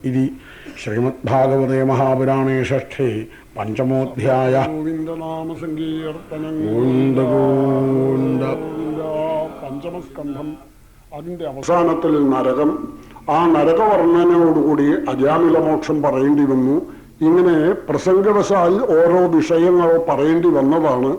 ഇതി ശ്രീമദ്ഭാഗവതേ മഹാപുരാണേ ഷഷ്ഠേ പഞ്ചമോധ്യായ പഞ്ചമസ്കന്ധം അതിന്റെ അവസാനത്തിൽ നരകം ആ നരകവർണനയോടുകൂടി അജാമിലമോക്ഷം പറയേണ്ടി വന്നു ഇങ്ങനെ പ്രസംഗവശാൽ ഓരോ വിഷയങ്ങൾ പറയേണ്ടി വന്നതാണ്.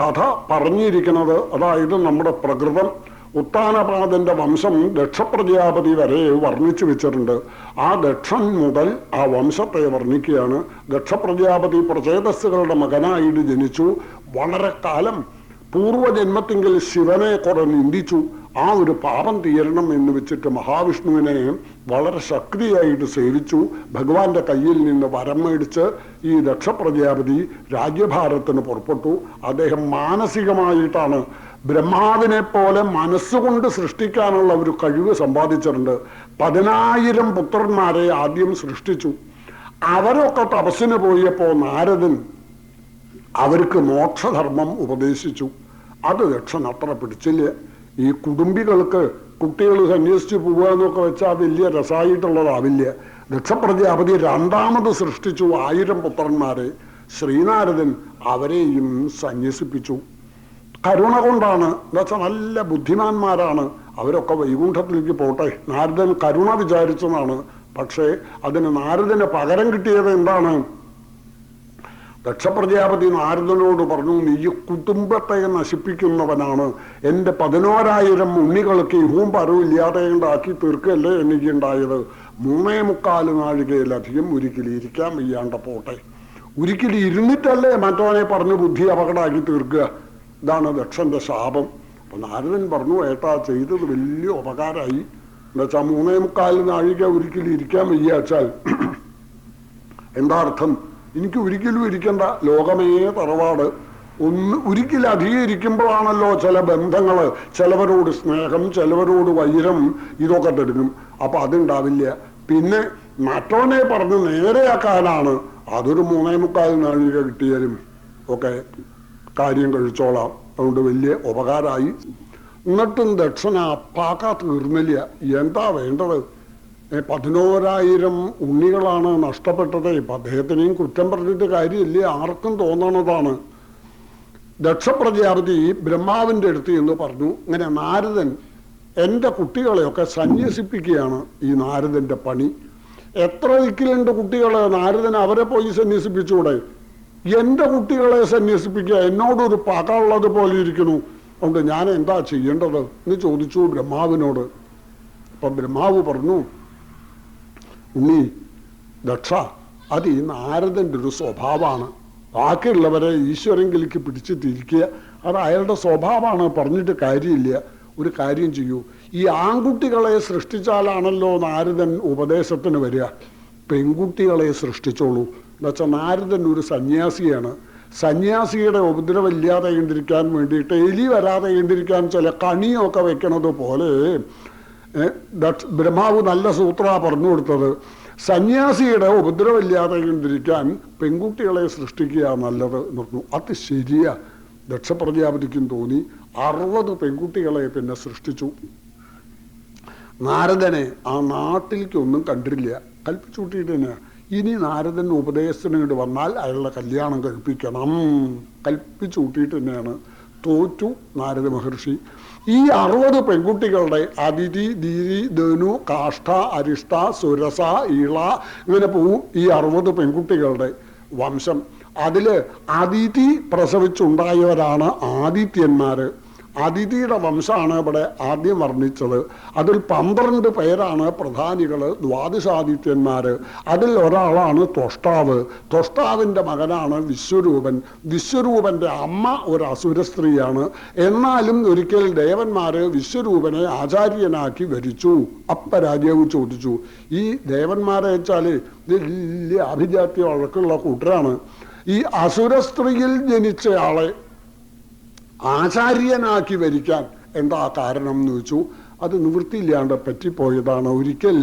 കഥ പറഞ്ഞിരിക്കുന്നത് അതായത് നമ്മുടെ പ്രകൃതം ഉത്താനപാദന്റെ വംശം ദക്ഷപ്രജാപതി വരെ വർണിച്ചു വെച്ചിട്ടുണ്ട്. ആ ദക്ഷൻ മുതൽ ആ വംശത്തെ വർണിക്കുകയാണ്. ദക്ഷപ്രജാപതി പ്രചേതസ്സുകളുടെ മകനായിട്ട് ജനിച്ചു. വളരെ കാലം പൂർവജന്മത്തിങ്കിൽ ശിവനെ കുറെ നിന്ദിച്ചു. ആ ഒരു പാപം തീരണം എന്ന് വെച്ചിട്ട് മഹാവിഷ്ണുവിനെ വളരെ ശക്തിയായിട്ട് സേവിച്ചു. ഭഗവാന്റെ കയ്യിൽ നിന്ന് വരം മേടിച്ച് ഈ ദക്ഷപ്രജാപതി രാജ്യഭാരത്തിന് പുറപ്പെട്ടു. അദ്ദേഹം മാനസികമായിട്ടാണ് ബ്രഹ്മാവിനെ പോലെ മനസ്സുകൊണ്ട് സൃഷ്ടിക്കാനുള്ള ഒരു കഴിവ് സമ്പാദിച്ചിട്ടുണ്ട്. പതിനായിരം പുത്രന്മാരെ ആദ്യം സൃഷ്ടിച്ചു. അവരൊക്കെ തപസ്സിന് പോയപ്പോൾ നാരദൻ അവർക്ക് മോക്ഷധർമ്മം ഉപദേശിച്ചു. അത് ദക്ഷൻ അത്ര പിടിച്ചില്ല. ഈ കുടുംബികൾക്ക് കുട്ടികൾ സന്യസിച്ച് പോവുക എന്നൊക്കെ വെച്ചാൽ വലിയ രസമായിട്ടുള്ളതാവില്ല. ദക്ഷപ്രജാപതി രണ്ടാമത് സൃഷ്ടിച്ചു ആയിരം പുത്രന്മാരെ. ശ്രീനാരദൻ അവരെയും സന്യസിപ്പിച്ചു. കരുണ കൊണ്ടാണ്. എന്നുവെച്ചാൽ നല്ല ബുദ്ധിമാന്മാരാണ്. അവരൊക്കെ വൈകുണ്ഠത്തിലേക്ക് പോട്ടെ. നാരദൻ കരുണ വിചാരിച്ചതാണ്. പക്ഷേ അതിന് നാരദന് പകരം കിട്ടിയത് എന്താണ്? ദക്ഷപ്രജാപതി നാരദനോട് പറഞ്ഞു നീ കുടുംബത്തെ നശിപ്പിക്കുന്നവനാണ്. എന്റെ പതിനോരായിരം ഉണ്ണികൾക്ക് ഇഹവും പരവും ഇല്ലാതെ ഉണ്ടാക്കി തീർക്കല്ലേ എനിക്കുണ്ടായത്. മൂന്നേ മുക്കാൽ നാഴികയിലധികം ഒരിക്കലും വയ്യാണ്ട പോട്ടെ. ഒരിക്കലും ഇരുന്നിട്ടല്ലേ മറ്റവനെ പറഞ്ഞു ബുദ്ധി അപകടമാക്കി തീർക്കുക. ഇതാണ് ദക്ഷന്റെ ശാപം. അപ്പൊ നാരദൻ പറഞ്ഞു ഏട്ടാ ചെയ്തത് വലിയ ഉപകാരമായി. എന്നുവെച്ചാൽ മൂന്നേ മുക്കാൽ നാഴിക ഒരിക്കലും ഇരിക്കാൻ വയ്യാച്ചാൽ എന്താ അർത്ഥം? എനിക്ക് ഒരിക്കലും ഇരിക്കണ്ട. ലോകമേ തറവാട്. ഒന്ന് ഒരിക്കലും അധികം ഇരിക്കുമ്പോഴാണല്ലോ ചില ബന്ധങ്ങൾ ചിലവരോട് സ്നേഹം ചിലവരോട് വൈരം ഇതൊക്കെ തെടുക്കും അപ്പൊ അതുണ്ടാവില്ല. പിന്നെ മറ്റവനെ പറഞ്ഞ് നേരെയാക്കാനാണ് അതൊരു മൂന്നേ മുക്കാൽ നാഴിക കിട്ടിയാലും. ഒക്കെ കാര്യം കഴിച്ചോളാം. അതുകൊണ്ട് വലിയ ഉപകാരമായി എന്നിട്ടും ദക്ഷിണ അപ്പാക്കാ തീർന്നില്ല എന്താ വേണ്ടത്? പതിനോരായിരം ഉണ്ണികളാണ് നഷ്ടപ്പെട്ടത്. ഇപ്പം അദ്ദേഹത്തിനെയും കുറ്റം പറഞ്ഞിട്ട് കാര്യമില്ല. ആർക്കും തോന്നണതാണ്. ദക്ഷപ്രജാപതി ബ്രഹ്മാവിന്റെ അടുത്ത് എന്ന് പറഞ്ഞു ഇങ്ങനെ നാരദൻ എന്റെ കുട്ടികളെയൊക്കെ സന്യസിപ്പിക്കുകയാണ് ഈ നാരദന്റെ പണി. എത്ര ദിക്കിലുണ്ട് കുട്ടികളെ? നാരദൻ അവരെ പോയി സന്യസിപ്പിച്ചൂടെ? എന്റെ കുട്ടികളെ സന്യസിപ്പിക്കുക. എന്നോടൊരു പക ഉള്ളത് പോലെ ഇരിക്കുന്നു. അതുകൊണ്ട് ഞാൻ എന്താ ചെയ്യേണ്ടത് എന്ന് ചോദിച്ചു ബ്രഹ്മാവിനോട്. അപ്പൊ ബ്രഹ്മാവ് പറഞ്ഞു ഉണ്ണി ദക്ഷ അത് ഈ നാരദന്റെ ഒരു സ്വഭാവമാണ്. ബാക്കിയുള്ളവരെ ഈശ്വരങ്കിലേക്ക് പിടിച്ചു തിരിക്കുക അത് അയാളുടെ സ്വഭാവമാണ്. പറഞ്ഞിട്ട് കാര്യമില്ല. ഒരു കാര്യം ചെയ്യൂ. ഈ ആൺകുട്ടികളെ സൃഷ്ടിച്ചാലാണല്ലോ നാരദൻ ഉപദേശത്തിന് വരിക. പെൺകുട്ടികളെ സൃഷ്ടിച്ചോളൂ. എന്നുവെച്ചാൽ നാരദൻ ഒരു സന്യാസിയാണ്. സന്യാസിയുടെ ഉപദ്രവം ഇല്ലാതെ കണ്ടിരിക്കാൻ വേണ്ടിയിട്ട് എലി വരാതെ കണ്ടിരിക്കാൻ ചില കണിയൊക്കെ വെക്കണത് പോലെ ബ്രഹ്മാവ് നല്ല സൂത്ര പറഞ്ഞു കൊടുത്തത്. സന്യാസിയുടെ ഉപദ്രവമില്ലാതെ കണ്ടിരിക്കാൻ പെൺകുട്ടികളെ സൃഷ്ടിക്കുക നല്ലത് എന്ന് അത് ശരിയാ. ദക്ഷപ്രജാപതിക്കും തോന്നി അറുപത് പെൺകുട്ടികളെ പിന്നെ സൃഷ്ടിച്ചു. നാരദനെ ആ നാട്ടിലേക്ക് ഒന്നും കണ്ടില്ല കൽപ്പിച്ചുകൂട്ടിയിട്ട് തന്നെ ഇനി നാരദൻ ഉപദേശത്തിന് വന്നാൽ അയാളുടെ കല്യാണം കഴിപ്പിക്കണം. കൽപ്പിച്ചു കൂട്ടിയിട്ട് തന്നെയാണ് തോറ്റു നാരദ മഹർഷി. ഈ അറുപത് പെൺകുട്ടികളുടെ അതിഥി ദീരി ധനു കാഷ്ട അരിഷ്ട സുരസ ഈള ഇങ്ങനെ പോവും ഈ അറുപത് പെൺകുട്ടികളുടെ വംശം. അതിൽ അതിഥി പ്രസവിച്ചുണ്ടായവരാണ് ആദിത്യന്മാര്. അതിഥിയുടെ വംശമാണ് ഇവിടെ ആദ്യം വർണിച്ചത്. അതിൽ പന്ത്രണ്ട് പേരാണ് പ്രധാനികൾ ദ്വാദശാദിത്യന്മാര്. അതിൽ ഒരാളാണ് തൊഷ്ടാവ്. തൊഷ്ടാവിന്റെ മകനാണ് വിശ്വരൂപൻ. വിശ്വരൂപന്റെ അമ്മ ഒരു അസുര സ്ത്രീയാണ്. എന്നാലും ഒരിക്കൽ ദേവന്മാർ വിശ്വരൂപനെ ആചാര്യനാക്കി വരിച്ചു അപ്പ രാജാവ് ചോദിച്ചു ഈ ദേവന്മാരെ വെച്ചാൽ വലിയ അഭിജാത്യ വഴക്കുള്ള കൂട്ടരാണ്. ഈ അസുര സ്ത്രീയിൽ ജനിച്ചയാളെ ആചാര്യനാക്കി വരിക്കാൻ എന്താ കാരണം എന്ന് വെച്ചു അത് നിവൃത്തിയില്ലാണ്ട് പറ്റിപ്പോയതാണ്. ഒരിക്കൽ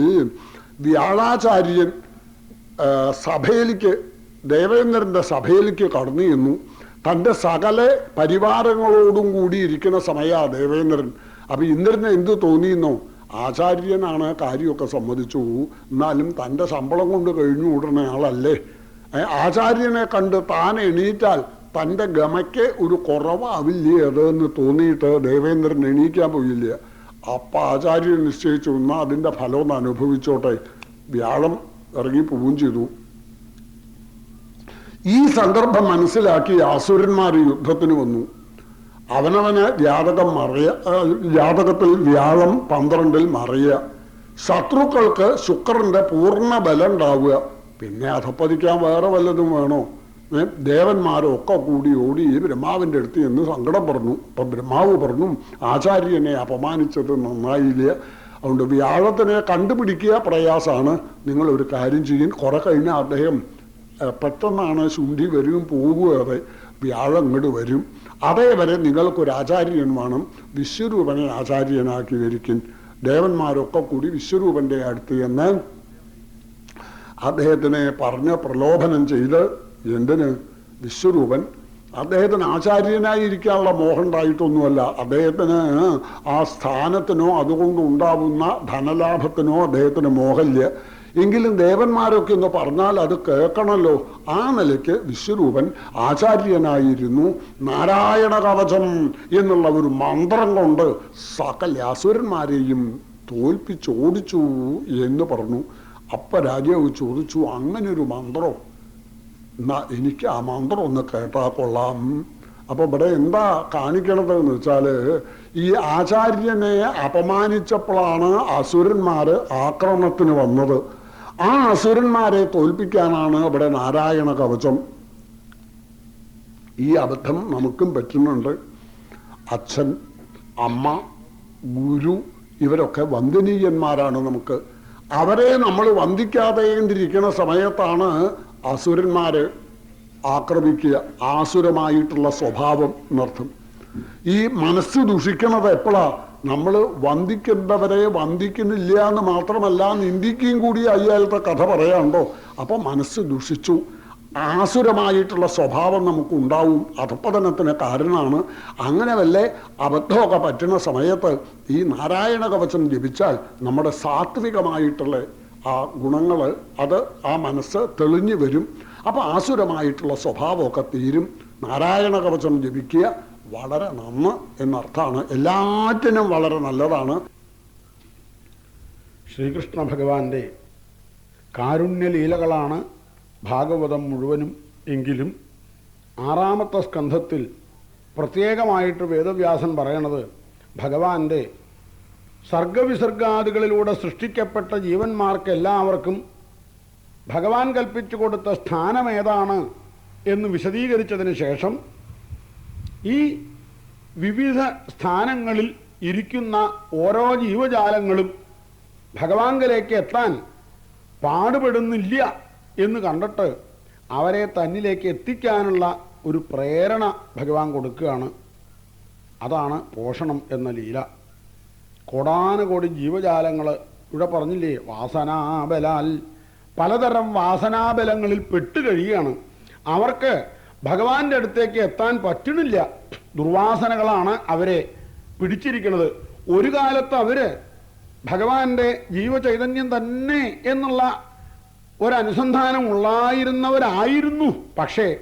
വ്യാഴാചാര്യൻ സഭയിലേക്ക് ദേവേന്ദ്രന്റെ സഭയിലേക്ക് കടന്നു ചെന്നു. തന്റെ സകല പരിവാരങ്ങളോടും കൂടി ഇരിക്കുന്ന സമയാ ദേവേന്ദ്രൻ. അപ്പൊ ഇന്ദ്രന് എന്ത് തോന്നിയെന്നോ? ആചാര്യനാണ് കാര്യമൊക്കെ സമ്മതിച്ചു. എന്നാലും തന്റെ ശമ്പളം കൊണ്ട് കഴിഞ്ഞു കൂടുന്ന ആളല്ലേ? ആചാര്യനെ കണ്ട് താൻ എണീറ്റാൽ തന്റെ ഗമയ്ക്ക് ഒരു കുറവാവില്ലേ അതെന്ന് തോന്നിയിട്ട് ദേവേന്ദ്രൻ എണീക്കാൻ പോയില്ല. അപ്പം ആചാര്യൻ നിശ്ചയിച്ചു എന്നാൽ അതിന്റെ ഫലം ഒന്ന് അനുഭവിച്ചോട്ടെ. വ്യാഴം ഇറങ്ങി പോവുകയും ചെയ്തു. ഈ സന്ദർഭം മനസ്സിലാക്കി ആസുരന്മാർ യുദ്ധത്തിന് വന്നു. അവനവന് ജാതകം മറിയ ജാതകത്തിൽ വ്യാഴം പന്ത്രണ്ടിൽ മറിയ. ശത്രുക്കൾക്ക് ശുക്രന്റെ പൂർണ ബലം ഉണ്ടാവുക. പിന്നെ അധപ്പതിക്കാൻ വേറെ വല്ലതും വേണോ? ഏ, ദേവന്മാരൊക്കെ കൂടി ഓടി ബ്രഹ്മാവിന്റെ അടുത്ത് എന്ന് സങ്കടം പറഞ്ഞു. അപ്പൊ ബ്രഹ്മാവ് പറഞ്ഞു ആചാര്യനെ അപമാനിച്ചത് നന്നായില്ല? അതുകൊണ്ട് വ്യാഴത്തിനെ കണ്ടുപിടിക്കുക പ്രയാസമാണ് നിങ്ങൾ ഒരു കാര്യം ചെയ്യും. കുറെ കഴിഞ്ഞാൽ അദ്ദേഹം പെട്ടെന്നാണ് ശുണ്ഠി വരും പോകുകയതെ വ്യാഴം ഇങ്ങോട്ട് വരും. അതേവരെ നിങ്ങൾക്കൊരു ആചാര്യൻ വേണം. വിശ്വരൂപനെ ആചാര്യനാക്കി വരിക്കും. ദേവന്മാരൊക്കെ കൂടി വിശ്വരൂപന്റെ അടുത്ത് എന്ന് അദ്ദേഹത്തിനെ പറഞ്ഞ് പ്രലോഭനം ചെയ്ത് എന്തിന് വിശ്വരൂപൻ അദ്ദേഹത്തിന് ആചാര്യനായിരിക്കാനുള്ള മോഹം ഉണ്ടായിട്ടൊന്നുമല്ല. അദ്ദേഹത്തിന് ആ സ്ഥാനത്തിനോ അതുകൊണ്ട് ഉണ്ടാവുന്ന ധനലാഭത്തിനോ അദ്ദേഹത്തിന് മോഹല്യ എങ്കിലും ദേവന്മാരൊക്കെ ഒന്ന് പറഞ്ഞാൽ അത് കേൾക്കണമല്ലോ ആ നിലയ്ക്ക് വിശ്വരൂപൻ ആചാര്യനായിരുന്നു. നാരായണ കവചം എന്നുള്ള ഒരു മന്ത്രം കൊണ്ട് സകല അസുരന്മാരെയും തോൽപ്പിച്ചോടിച്ചു എന്ന് പറഞ്ഞു. അപ്പ രാജാവ് ചോദിച്ചു അങ്ങനെ ഒരു മന്ത്രം എനിക്ക് ആ മന്ത്രം ഒന്ന് കേട്ടാ കൊള്ളാം. അപ്പൊ ഇവിടെ എന്താ കാണിക്കണത് എന്ന് വെച്ചാൽ ഈ ആചാര്യനെ അപമാനിച്ചപ്പോഴാണ് അസുരന്മാര് ആക്രമണത്തിന് വന്നത്. ആ അസുരന്മാരെ തോൽപ്പിക്കാനാണ് ഇവിടെ നാരായണ കവചം. ഈ അബദ്ധം നമുക്കും പറ്റുന്നുണ്ട്. അച്ഛൻ അമ്മ ഗുരു ഇവരൊക്കെ വന്ദനീയന്മാരാണ് നമുക്ക്. അവരെ നമ്മൾ വന്ദിക്കാതെ ഇരിക്കുന്ന സമയത്താണ് അസുരന്മാര് ആക്രമിക്കുക ആസുരമായിട്ടുള്ള സ്വഭാവം എന്നർത്ഥം ഈ മനസ്സ് ദുഷിക്കണത് എപ്പോഴാ നമ്മൾ വന്ദിക്കേണ്ടവരെ വന്ദിക്കുന്നില്ല എന്ന് മാത്രമല്ല നിന്ദിക്കുകയും കൂടി അയ്യാലത്തെ കഥ പറയാണ്ടോ അപ്പം മനസ്സ് ദുഷിച്ചു. ആസുരമായിട്ടുള്ള സ്വഭാവം നമുക്ക് ഉണ്ടാവും അധപ്പതനത്തിന് കാരണമാണ്. അങ്ങനെ വല്ല അബദ്ധമൊക്കെ പറ്റുന്ന സമയത്ത് ഈ നാരായണ കവചം ജപിച്ചാൽ നമ്മുടെ സാത്വികമായിട്ടുള്ള ആ ഗുണങ്ങൾ അത് ആ മനസ്സ് തെളിഞ്ഞു വരും. അപ്പൊ ആസുരമായിട്ടുള്ള സ്വഭാവമൊക്കെ തീരും. നാരായണ കവചം ജപിക്കുക വളരെ നന്ന് എന്നർത്ഥമാണ്. എല്ലാറ്റിനും വളരെ നല്ലതാണ്. ശ്രീകൃഷ്ണ ഭഗവാന്റെ കാരുണ്യലീലകളാണ് ഭാഗവതം മുഴുവനും എങ്കിലും ആറാമത്തെ സ്കന്ധത്തിൽ പ്രത്യേകമായിട്ട് വേദവ്യാസൻ പറയണത് ഭഗവാന്റെ സർഗവിസർഗാദികളിലൂടെ സൃഷ്ടിക്കപ്പെട്ട ജീവന്മാർക്ക് എല്ലാവർക്കും ഭഗവാൻ കൽപ്പിച്ചു കൊടുത്ത സ്ഥാനം ഏതാണ് എന്ന് വിശദീകരിച്ചതിന് ശേഷം ഈ വിവിധ സ്ഥാനങ്ങളിൽ ഇരിക്കുന്ന ഓരോ ജീവജാലങ്ങളും ഭഗവാങ്കലേക്ക് എത്താൻ പാടുപെടുന്നില്ല എന്ന് കണ്ടിട്ട് അവരെ തന്നിലേക്ക് എത്തിക്കാനുള്ള ഒരു പ്രേരണ ഭഗവാൻ കൊടുക്കുകയാണ്. അതാണ് പോഷണം എന്ന ലീല. കോടാനുകോടി ജീവജാലങ്ങൾ ഇവിടെ പറഞ്ഞില്ലേ? വാസനാബലാൽ. പലതരം വാസനാബലങ്ങളിൽ പെട്ടുകഴിയുകയാണ് അവർക്ക് ഭഗവാന്റെ അടുത്തേക്ക് എത്താൻ പറ്റുന്നില്ല. ദുർവാസനകളാണ് അവരെ പിടിച്ചിരിക്കുന്നത്. ഒരു കാലത്ത് അവർ ഭഗവാന്റെ ജീവചൈതന്യം തന്നെ എന്നുള്ള ഒരനുസന്ധാനം ഉള്ളായിരുന്നവരായിരുന്നു പക്ഷേ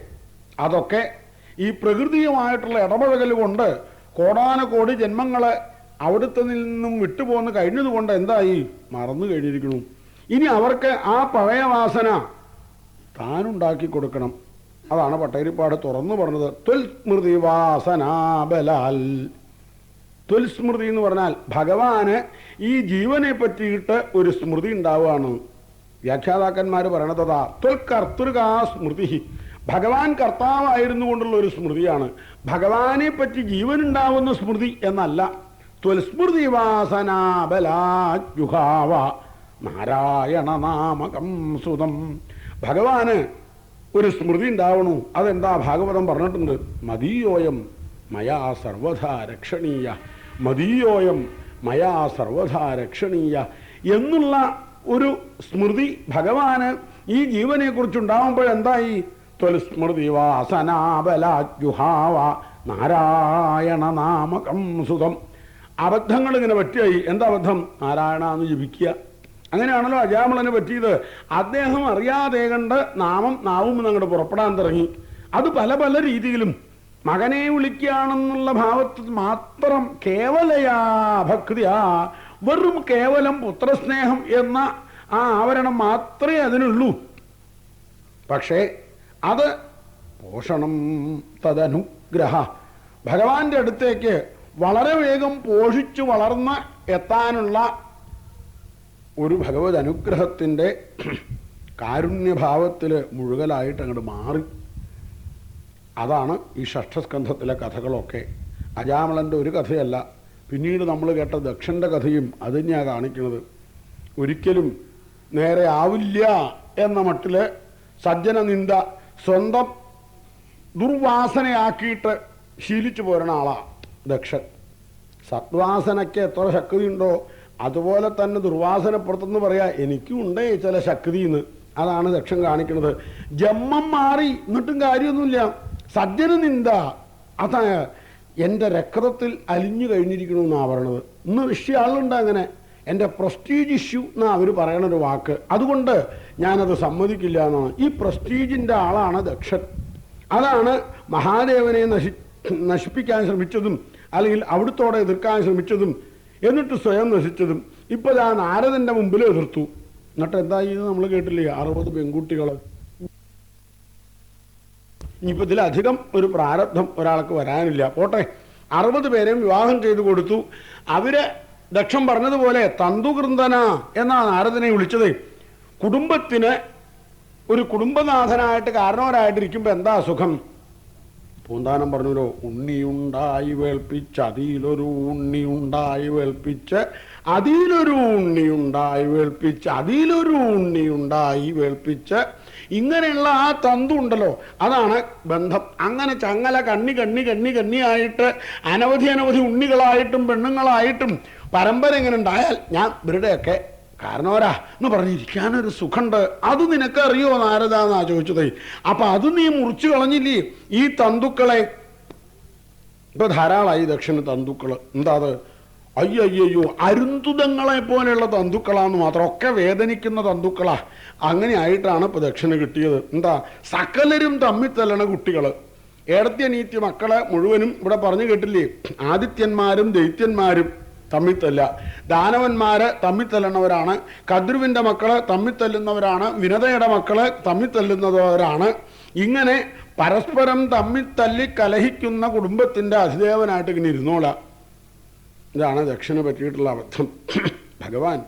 അതൊക്കെ ഈ പ്രകൃതിയുമായിട്ടുള്ള ഇടപഴകൽ കൊണ്ട് കോടാനുകോടി ജന്മങ്ങളെ അവിടുത്തെ നിന്നും വിട്ടുപോന്ന് കഴിഞ്ഞതുകൊണ്ട് എന്തായി? മറന്നു കഴിഞ്ഞിരിക്കുന്നു. ഇനി അവർക്ക് ആ പഴയ വാസന താനുണ്ടാക്കി കൊടുക്കണം. അതാണ് പട്ടേരിപ്പാട് തുറന്നു പറഞ്ഞത്. തൊൽസ്മൃതി വാസനാബലാൽ. തൊൽസ്മൃതി എന്ന് പറഞ്ഞാൽ ഭഗവാന് ഈ ജീവനെ പറ്റിയിട്ട് ഒരു സ്മൃതി ഉണ്ടാവുകയാണ്. വ്യാഖ്യാതാക്കന്മാർ പറയണതാ ത്വൽ കർത്തൃകാ സ്മൃതി. ഭഗവാൻ കർത്താവായിരുന്നു കൊണ്ടുള്ള ഒരു സ്മൃതിയാണ്. ഭഗവാനെ പറ്റി ജീവനുണ്ടാവുന്ന സ്മൃതി എന്നല്ല. ത്വൽസ്മൃതി നാരായണനാമകം നാരായണ നാമകം സുതം. ഭഗവാന് ഒരു സ്മൃതി ഉണ്ടാവണു. അതെന്താ ഭാഗവതം പറഞ്ഞിട്ടുണ്ട്? മതീയോയം മയാ സർവധാ രക്ഷണീയ. മതീയോയം മയാ സർവധാ രക്ഷണീയ. എന്നുള്ള ഒരു സ്മൃതി ഭഗവാന് ഈ ജീവനെ കുറിച്ചുണ്ടാവുമ്പോഴെന്തായി ത്വൽസ്മൃതി വാസനാബലാജുഹാവ നാരായണ നാമകം സുതം. അബദ്ധങ്ങൾ ഇങ്ങനെ പറ്റിയായി. എന്താ അബദ്ധം? നാരായണ എന്ന് ജപിക്കുക. അങ്ങനെയാണല്ലോ അജാമളന് പറ്റിയത്. അദ്ദേഹം അറിയാതെ കണ്ട് നാമം നാവും അങ്ങോട്ട് പുറപ്പെടാൻ തുടങ്ങി. അത് പല പല രീതിയിലും. മകനെ വിളിക്കുകയാണെന്നുള്ള ഭാവത്തിൽ മാത്രം കേവലയാ ഭക്തിയാ. വെറും കേവലം പുത്രസ്നേഹം എന്ന ആ ആവരണം മാത്രമേ അതിനുള്ളൂ. പക്ഷേ അത് പോഷണം തദനുഗ്രഹ. ഭഗവാന്റെ അടുത്തേക്ക് വളരെ വേഗം പോഷിച്ചു വളർന്ന് എത്താനുള്ള ഒരു ഭഗവത് അനുഗ്രഹത്തിന്റെ കാരുണ്യഭാവത്തിൽ മുഴുകലായിട്ട് അങ്ങോട്ട് മാറി. അതാണ് ഈ ഷഷ്ഠസ്കന്ധത്തിലെ കഥകളൊക്കെ. അജാമളന്റെ ഒരു കഥയല്ല. പിന്നീട് നമ്മൾ കേട്ട ദക്ഷന്റെ കഥയും അത് ഞാൻ കാണിക്കുന്നത്. ഒരിക്കലും നേരെ ആവില്ല എന്ന മട്ടിൽ സജ്ജന നിന്ദ സ്വന്തം ദുർവാസനയാക്കിയിട്ട് ശീലിച്ചു പോരുന്ന ആളാ. ദക്ഷൻ. സത്വാസനയ്ക്ക് എത്ര ശക്തിയുണ്ടോ അതുപോലെ തന്നെ ദുർവാസനപ്പുറത്തെന്ന് പറയാ എനിക്കും ഉണ്ട് ചില ശക്തി എന്ന് അതാണ് ദക്ഷൻ കാണിക്കുന്നത്. ജമ്മം മാറി എന്നിട്ടും കാര്യമൊന്നുമില്ല. സജ്ജന നിന്ദ. അത എന്റെ രക്തത്തിൽ അലിഞ്ഞു കഴിഞ്ഞിരിക്കണു എന്നാണ് പറയണത്. ഇന്ന് വിഷയ ആളുണ്ട് അങ്ങനെ. എന്റെ പ്രസ്റ്റീജ് ഇഷ്യൂ എന്നാണ് അവർ പറയണ ഒരു വാക്ക്. അതുകൊണ്ട് ഞാനത് സമ്മതിക്കില്ല എന്നാണ്. ഈ പ്രസ്റ്റീജിന്റെ ആളാണ് ദക്ഷൻ. അതാണ് മഹാദേവനെ നശി നശിപ്പിക്കാൻ ശ്രമിച്ചതും അല്ലെങ്കിൽ അവിടുത്തോടെ എതിർക്കാൻ ശ്രമിച്ചതും എന്നിട്ട് സ്വയം നശിച്ചതും ഇപ്പൊ ആ ആരതിന്റെ മുമ്പിൽ എതിർത്തു. എന്നിട്ട് എന്താ ഇത് നമ്മൾ കേട്ടില്ലേ? അറുപത് പെൺകുട്ടികൾ. ഇനിയിപ്പോ ഇതിലധികം ഒരു പ്രാരബ്ധം ഒരാൾക്ക് വരാനില്ല. പോട്ടെ അറുപത് പേരെയും വിവാഹം ചെയ്തു കൊടുത്തു. അവർ ദക്ഷം പറഞ്ഞതുപോലെ തന്തുകൃന്ദന എന്നാണ് നാരദനെ വിളിച്ചത്. കുടുംബത്തിന് ഒരു കുടുംബനാഥനായിട്ട് കാരണവരായിട്ടിരിക്കുമ്പോൾ എന്താ സുഖം പൂന്താനം പറഞ്ഞല്ലോ ഉണ്ണിയുണ്ടായി വേൾപ്പിച്ച് അതിലൊരു ഉണ്ണിയുണ്ടായി വേൾപ്പിച്ച് അതിലൊരു ഉണ്ണിയുണ്ടായി വേൾപ്പിച്ച് അതിലൊരു ഉണ്ണിയുണ്ടായി വേൾപ്പിച്ച് ഇങ്ങനെയുള്ള ആ തന്തു ഉണ്ടല്ലോ അതാണ് ബന്ധം. അങ്ങനെ ചങ്ങല കണ്ണി കണ്ണി കണ്ണി കണ്ണിയായിട്ട് അനവധി അനവധി ഉണ്ണികളായിട്ടും പെണ്ണുങ്ങളായിട്ടും പരമ്പര ഇങ്ങനെ ഉണ്ടായാൽ ഞാൻ ഇവരുടെയൊക്കെ കാരണവരാ? എന്ന് പറഞ്ഞിരിക്കാനൊരു സുഖമുണ്ട് അത് നിനക്കറിയോ അറിയോ നാരദ എന്നാ ചോദിച്ചത്? അപ്പൊ അത് നീ മുറിച്ചു കളഞ്ഞില്ലേ? ഈ തന്തുക്കളെ? ഇപ്പൊ ധാരാളമായി ദക്ഷിണ തന്തുക്കൾ. എന്താ അത്? അയ്യോ അരുന്തുതങ്ങളെ പോലെയുള്ള തന്തുക്കളാന്ന് മാത്രം. ഒക്കെ വേദനിക്കുന്ന തന്തുക്കളാ. അങ്ങനെ ആയിട്ടാണ് ഇപ്പൊ ദക്ഷിണ കിട്ടിയത്. എന്താ? സകലരും തമ്മിൽ തല്ലണ കുട്ടികൾ. ഏടത്യനീത്യ മക്കളെ മുഴുവനും ഇവിടെ പറഞ്ഞു കേട്ടില്ലേ? ആദിത്യന്മാരും ദൈത്യന്മാരും. തമ്മിൽ തല്ല ദാനവന്മാര് തമ്മിൽ തല്ലുന്നവരാണ് കദ്രുവിന്റെ മക്കൾ തമ്മിൽ തല്ലുന്നവരാണ് വിനതയുടെ മക്കൾ തമ്മിൽ തല്ലുന്നവരാണ് ഇങ്ങനെ പരസ്പരം തമ്മിൽ തല്ലി കലഹിക്കുന്ന കുടുംബത്തിന്റെ അധിദേവനായിട്ട് ഇങ്ങനെ ഇരുന്നോളാം. ഇതാണ് ദക്ഷിണ പറ്റിയിട്ടുള്ള അബദ്ധം. ഭഗവാൻ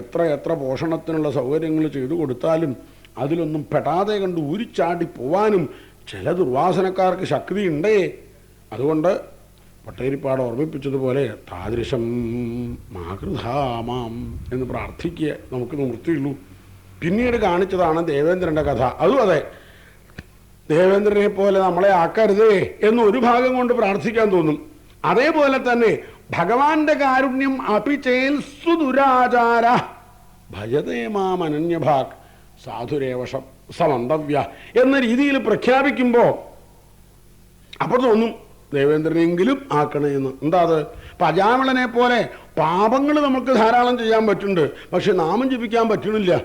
എത്ര എത്ര പോഷണത്തിനുള്ള സൗകര്യങ്ങൾ ചെയ്തു കൊടുത്താലും അതിലൊന്നും പെടാതെ കണ്ട് ഊരിച്ചാടി പോവാനും ചില ദുർവാസനക്കാർക്ക് ശക്തിയുണ്ടേ. അതുകൊണ്ട് പട്ടേരിപ്പാട് ഓർമ്മിപ്പിച്ചതുപോലെ താദൃശം മാകൃതാമാം എന്ന് പ്രാർത്ഥിക്കുക നമുക്ക് നിവൃത്തിയുള്ളൂ പിന്നീട് കാണിച്ചതാണ് ദേവേന്ദ്രന്റെ കഥ. അതും അതെ. ദേവേന്ദ്രനെ പോലെ നമ്മളെ ആക്കരുതേ എന്ന് ഒരു ഭാഗം കൊണ്ട് പ്രാർത്ഥിക്കാൻ തോന്നും. അതേപോലെ തന്നെ ഭഗവാന്റെ കാരുണ്യം അപിചേൽ സുദുരാചാര ഭജതേ മാം അനന്യഭാഗ് സാധുരേവ ശ- സമന്തവ്യ എന്ന രീതിയിൽ പ്രഖ്യാപിക്കുമ്പോൾ അപ്പോൾ തോന്നും ദേവേന്ദ്രനെങ്കിലും ആക്കണേ എന്ന്. എന്താ അത്? പജാമളനെ പോലെ പാപങ്ങൾ നമുക്ക് ധാരാളം ചെയ്യാൻ പറ്റുന്നുണ്ട് പക്ഷെ നാമം ജപിക്കാൻ പറ്റണില്ല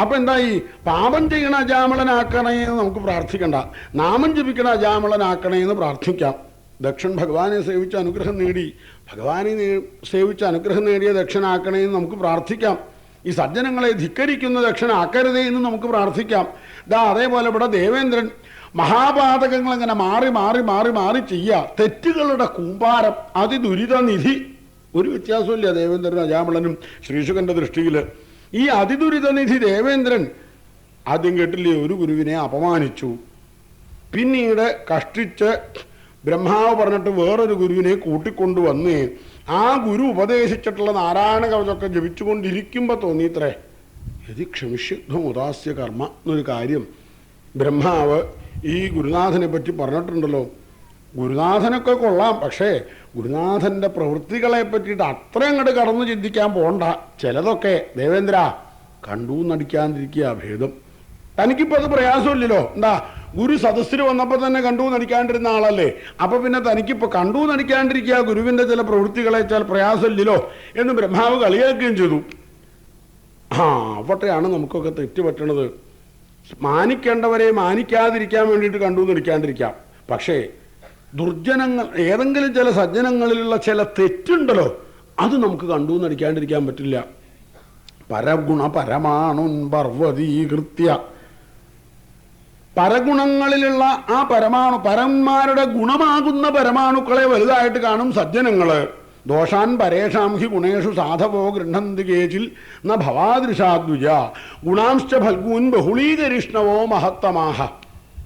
അപ്പൊ എന്തായി? പാപം ചെയ്യണ അജാമളനാക്കണേ എന്ന് നമുക്ക് പ്രാർത്ഥിക്കണ്ട. നാമം ജപിക്കണ അജാമളനാക്കണേ എന്ന് പ്രാർത്ഥിക്കാം. ദക്ഷൻ ഭഗവാനെ സേവിച്ച അനുഗ്രഹം നേടി. ഭഗവാനെ സേവിച്ച് അനുഗ്രഹം നേടിയ ദക്ഷനാക്കണേ എന്ന് നമുക്ക് പ്രാർത്ഥിക്കാം. ഈ സജ്ജനങ്ങളെ ധിക്കരിക്കുന്ന ദക്ഷനാക്കരുതേ എന്ന് നമുക്ക് പ്രാർത്ഥിക്കാം. ഇതാ അതേപോലെ ഇവിടെ ദേവേന്ദ്രൻ മഹാപാതകങ്ങൾ അങ്ങനെ മാറി മാറി മാറി മാറി ചെയ്യുക തെറ്റുകളുടെ കൂമ്പാരം അതിദുരിതനിധി. ഒരു വ്യത്യാസമില്ല ദേവേന്ദ്രൻ അജാമളനും ശ്രീശുഖന്റെ ദൃഷ്ടിയിൽ ഈ അതിദുരിതനിധി ദേവേന്ദ്രൻ ആദ്യം കേട്ടില്ലേ ഒരു ഗുരുവിനെ അപമാനിച്ചു. പിന്നീട് കഷ്ടിച്ച് ബ്രഹ്മാവ് പറഞ്ഞിട്ട് വേറൊരു ഗുരുവിനെ കൂട്ടിക്കൊണ്ടുവന്ന് ആ ഗുരു ഉപദേശിച്ചിട്ടുള്ള നാരായണ കവചമൊക്കെ ജപിച്ചുകൊണ്ടിരിക്കുമ്പോൾ തോന്നിയിത്രേ. യതി ക്ഷമിഷ്യത്വം ഉദാസ്യ കർമ്മ എന്നൊരു കാര്യം. ബ്രഹ്മാവ് ഈ ഗുരുനാഥനെ പറ്റി പറഞ്ഞിട്ടുണ്ടല്ലോ. ഗുരുനാഥനൊക്കെ കൊള്ളാം പക്ഷേ ഗുരുനാഥന്റെ പ്രവൃത്തികളെ പറ്റിയിട്ട് അത്ര അങ്ങോട്ട് കടന്നു ചിന്തിക്കാൻ പോണ്ട. ചിലതൊക്കെ ദേവേന്ദ്ര കണ്ടു നടിക്കാതിരിക്കുക ഭേദം. തനിക്കിപ്പോൾ അത് പ്രയാസമില്ലല്ലോ. എന്താ ഗുരു സദസ്സിൽ വന്നപ്പോൾ തന്നെ കണ്ടു നടിക്കാണ്ടിരുന്ന ആളല്ലേ? അപ്പം പിന്നെ തനിക്കിപ്പോൾ കണ്ടു നടിക്കാണ്ടിരിക്കുക ഗുരുവിന്റെ ചില പ്രവൃത്തികളെ വെച്ചാൽ പ്രയാസമില്ലല്ലോ എന്ന് ബ്രഹ്മാവ് കളിയാക്കുകയും ചെയ്തു. ആ അവട്ടെയാണ് നമുക്കൊക്കെ തെറ്റ് തെറ്റുപറ്റണത് മാനിക്കേണ്ടവരെ മാനിക്കാതിരിക്കാൻ വേണ്ടിയിട്ട് കണ്ടു നിൽക്കാണ്ടിരിക്കാം പക്ഷേ ദുർജനങ്ങൾ ഏതെങ്കിലും ചില സജ്ജനങ്ങളിലുള്ള ചില തെറ്റുണ്ടല്ലോ അത് നമുക്ക് കണ്ടു നടിക്കാണ്ടിരിക്കാൻ പറ്റില്ല. പരഗുണ പരമാണുൻ പർവതീകൃത്യ പരഗുണങ്ങളിലുള്ള ആ പരമാണു പരന്മാരുടെ ഗുണമാകുന്ന പരമാണുക്കളെ വലുതായിട്ട് കാണും സജ്ജനങ്ങൾ. ദോഷാൻ പരേഷാം ഹി ഗുണേഷു സാധവോ ഗൃഹന്തി കേചിൽ ന ഭവാദൃശാദ്വിജ ഗുണാംശ്ച ഫൽഗൂൻ ബഹുളീകരിഷ്ണവോ മഹത്തമാഹ.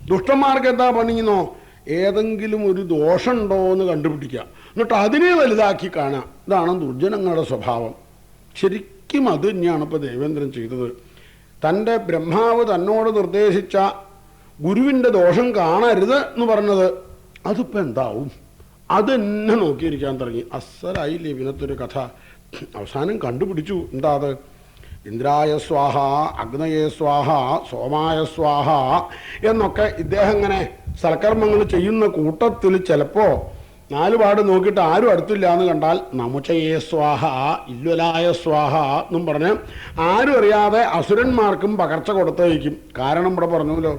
ദുഷ്ടന്മാർക്ക് എന്താ പണിയുന്നോ? ഏതെങ്കിലും ഒരു ദോഷമുണ്ടോ എന്ന് കണ്ടുപിടിക്കുക. എന്നിട്ട് അതിനെ വലുതാക്കി കാണുക. ഇതാണ് ദുർജനങ്ങളുടെ സ്വഭാവം. ശരിക്കും അത് തന്നെയാണ് ഇപ്പോൾ ദേവേന്ദ്രൻ ചെയ്തത്. തന്റെ ബ്രഹ്മാവ് തന്നോട് നിർദ്ദേശിച്ച ഗുരുവിന്റെ ദോഷം കാണരുത് എന്ന് പറഞ്ഞത് അതിപ്പോൾ എന്താവും? അതെന്നെ നോക്കിയിരിക്കാൻ തുടങ്ങി. അസ്സലായി ഇതിനകത്തൊരു കഥ അവസാനം കണ്ടുപിടിച്ചു. എന്താ അത്? ഇന്ദ്രായ സ്വാഹ അഗ്നയേ സ്വാഹ സോമായ സ്വാഹ എന്നൊക്കെ ഇദ്ദേഹം ഇങ്ങനെ സൽക്കർമ്മങ്ങൾ ചെയ്യുന്ന കൂട്ടത്തിൽ ചിലപ്പോൾ നാലുപാട് നോക്കിയിട്ട് ആരും അടുത്തില്ല എന്ന് കണ്ടാൽ നമുച്ചയെ സ്വാഹ ഇല്വലായ സ്വാഹ എന്നും പറഞ്ഞ് ആരും അറിയാതെ അസുരന്മാർക്കും പകർച്ച കൊടുത്തേക്കും. കാരണം ഇവിടെ പറഞ്ഞല്ലോ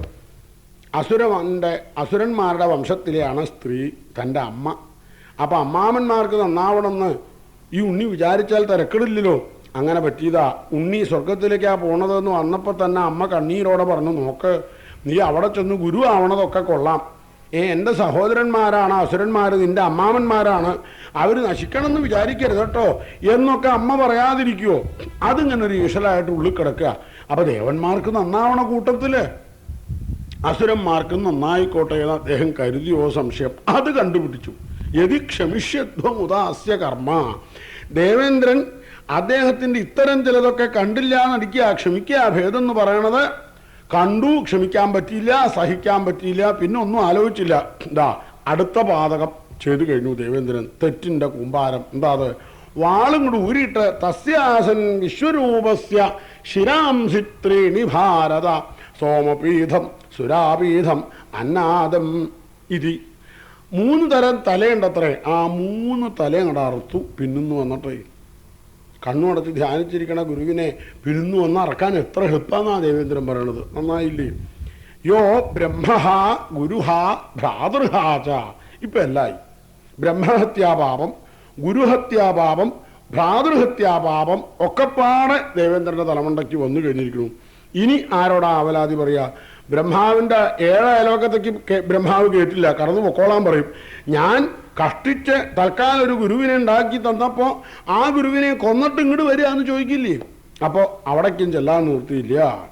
അസുരന്റെ അസുരന്മാരുടെ വംശത്തിലെയാണ് സ്ത്രീ തന്റെ അമ്മ. അപ്പോൾ അമ്മാമന്മാർക്ക് നന്നാവണമെന്ന് ഈ ഉണ്ണി വിചാരിച്ചാൽ തിരക്കിടില്ലല്ലോ. അങ്ങനെ പറ്റിയതാ. ഉണ്ണി സ്വർഗത്തിലേക്കാണ് പോണതെന്ന് വന്നപ്പോൾ തന്നെ അമ്മ കണ്ണീരോടെ പറഞ്ഞു നോക്ക് നീ അവിടെ ചെന്ന് ഗുരു ആവണതൊക്കെ കൊള്ളാം. ഏ എന്റെ സഹോദരന്മാരാണ് അസുരന്മാർ നിന്റെ അമ്മാമന്മാരാണ്. അവർ നശിക്കണമെന്ന് വിചാരിക്കരുത് കേട്ടോ. എന്നൊക്കെ അമ്മ പറയാതിരിക്കുവോ? അതിങ്ങനെ ഒരു ഈഷലായിട്ട് ഉള്ളിൽ കിടക്കുക. അപ്പോൾ ദേവന്മാർക്ക് നന്നാവണ കൂട്ടത്തിൽ. അസുരന്മാർക്കും നന്നായിക്കോട്ടെ എന്ന് അദ്ദേഹം കരുതിയോ സംശയം. അത് കണ്ടുപിടിച്ചു. യതി ക്ഷമിഷ്യത്വം ഉദാസ്യ കർമ്മ. ദേവേന്ദ്രൻ അദ്ദേഹത്തിന്റെ ഇത്തരം ചിലതൊക്കെ കണ്ടില്ല നടിക്കുക ക്ഷമിക്കുക ഭേദം എന്ന് പറയണത് കണ്ടു ക്ഷമിക്കാൻ പറ്റിയില്ല സഹിക്കാൻ പറ്റിയില്ല പിന്നെ ഒന്നും ആലോചിച്ചില്ല. എന്താ അടുത്ത പാതകം ചെയ്തു കഴിഞ്ഞു ദേവേന്ദ്രൻ. തെറ്റിന്റെ കൂമ്പാരം. എന്താ അത്? വാളും കൂടി ഊരിയിട്ട് തസ്യാസൻ വിശ്വരൂപസ്യ ശിരാംസിത്രീണി ഭാരത. സോമപീഠം സുരാപീഠം അന്നാദം. ഇതി. മൂന്ന് തരം തലയുണ്ടത്രേ. ആ മൂന്ന് തലയും അങ്ങോട്ട് അറുത്തു പിന്നുന്നു വന്നിട്ടേ. കണ്ണുടച്ച് ധ്യാനിച്ചിരിക്കണ ഗുരുവിനെ പിന്നുന്നു വന്ന് അറക്കാൻ എത്ര എളുപ്പമെന്നാ ദേവേന്ദ്രൻ പറയണത്. നന്നായില്ലേ? യോ ബ്രഹ്മഹാ ഗുരുഹ ഭ്രാതൃഹാച ഇപ്പൊ എല്ലായി. ബ്രഹ്മഹത്യാപാപം ഗുരുഹത്യാപാപം ഭ്രാതൃഹത്യാപാപം ഒക്കെപ്പാടെ ദേവേന്ദ്രന്റെ തലമുണ്ടയ്ക്ക് വന്നു കഴിഞ്ഞിരിക്കുന്നു. ഇനി ആരോടാ അവലാതി പറയാ? ബ്രഹ്മാവിന്റെ ഏഴ് അയലോകത്തേക്ക് ബ്രഹ്മാവ് കേട്ടില്ല. കടന്നു പൊക്കോളാൻ പറയും. ഞാൻ കഷ്ടിച്ച് തൽക്കാലം ഒരു ഗുരുവിനെ ഉണ്ടാക്കി തന്നപ്പോൾ ആ ഗുരുവിനെ കൊന്നിട്ട് ഇങ്ങോട്ട് വരിക എന്ന് ചോദിക്കില്ലേ? അപ്പോൾ അവിടേക്കും ചെല്ലാൻ നിർത്തിയില്ല